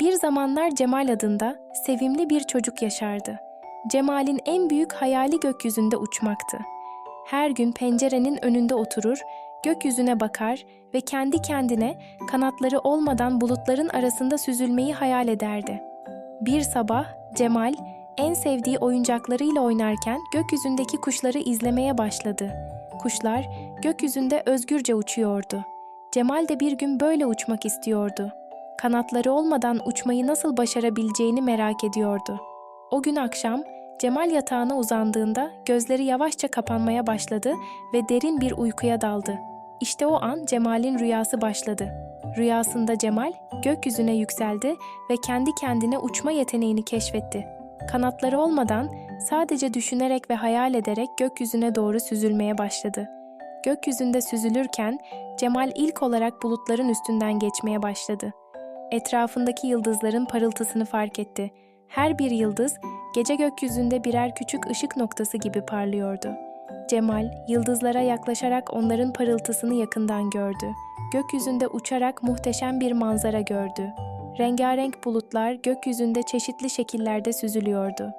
Bir zamanlar Cemal adında sevimli bir çocuk yaşardı. Cemal'in en büyük hayali gökyüzünde uçmaktı. Her gün pencerenin önünde oturur, gökyüzüne bakar ve kendi kendine kanatları olmadan bulutların arasında süzülmeyi hayal ederdi. Bir sabah Cemal en sevdiği oyuncaklarıyla oynarken gökyüzündeki kuşları izlemeye başladı. Kuşlar gökyüzünde özgürce uçuyordu. Cemal de bir gün böyle uçmak istiyordu. Kanatları olmadan uçmayı nasıl başarabileceğini merak ediyordu. O gün akşam Cemal yatağına uzandığında gözleri yavaşça kapanmaya başladı ve derin bir uykuya daldı. İşte o an Cemal'in rüyası başladı. Rüyasında Cemal gökyüzüne yükseldi ve kendi kendine uçma yeteneğini keşfetti. Kanatları olmadan sadece düşünerek ve hayal ederek gökyüzüne doğru süzülmeye başladı. Gökyüzünde süzülürken Cemal ilk olarak bulutların üstünden geçmeye başladı. Etrafındaki yıldızların parıltısını fark etti. Her bir yıldız gece gökyüzünde birer küçük ışık noktası gibi parlıyordu. Cemal yıldızlara yaklaşarak onların parıltısını yakından gördü. Gökyüzünde uçarak muhteşem bir manzara gördü. Rengarenk bulutlar gökyüzünde çeşitli şekillerde süzülüyordu.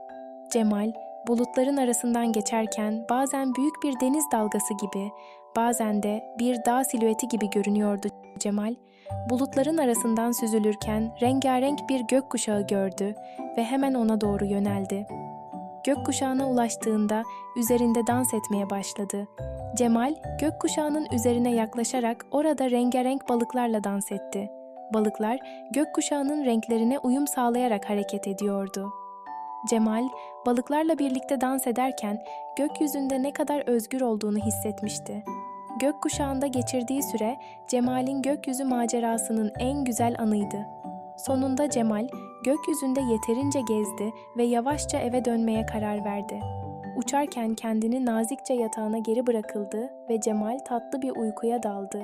Cemal bulutların arasından geçerken bazen büyük bir deniz dalgası gibi, bazen de bir dağ silüeti gibi görünüyordu Cemal. Bulutların arasından süzülürken rengarenk bir gökkuşağı gördü ve hemen ona doğru yöneldi. Gökkuşağına ulaştığında üzerinde dans etmeye başladı. Cemal, gökkuşağının üzerine yaklaşarak orada rengarenk balıklarla dans etti. Balıklar gökkuşağının renklerine uyum sağlayarak hareket ediyordu. Cemal, balıklarla birlikte dans ederken gökyüzünde ne kadar özgür olduğunu hissetmişti. Gökkuşağında geçirdiği süre Cemal'in gökyüzü macerasının en güzel anıydı. Sonunda Cemal gökyüzünde yeterince gezdi ve yavaşça eve dönmeye karar verdi. Uçarken kendini nazikçe yatağına geri bırakıldı ve Cemal tatlı bir uykuya daldı.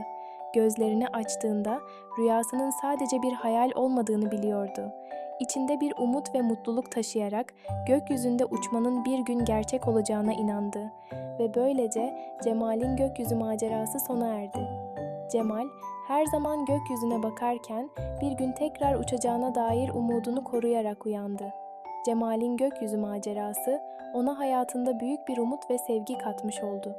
Gözlerini açtığında rüyasının sadece bir hayal olmadığını biliyordu. İçinde bir umut ve mutluluk taşıyarak gökyüzünde uçmanın bir gün gerçek olacağına inandı ve böylece Cemal'in gökyüzü macerası sona erdi. Cemal her zaman gökyüzüne bakarken bir gün tekrar uçacağına dair umudunu koruyarak uyandı. Cemal'in gökyüzü macerası ona hayatında büyük bir umut ve sevgi katmış oldu.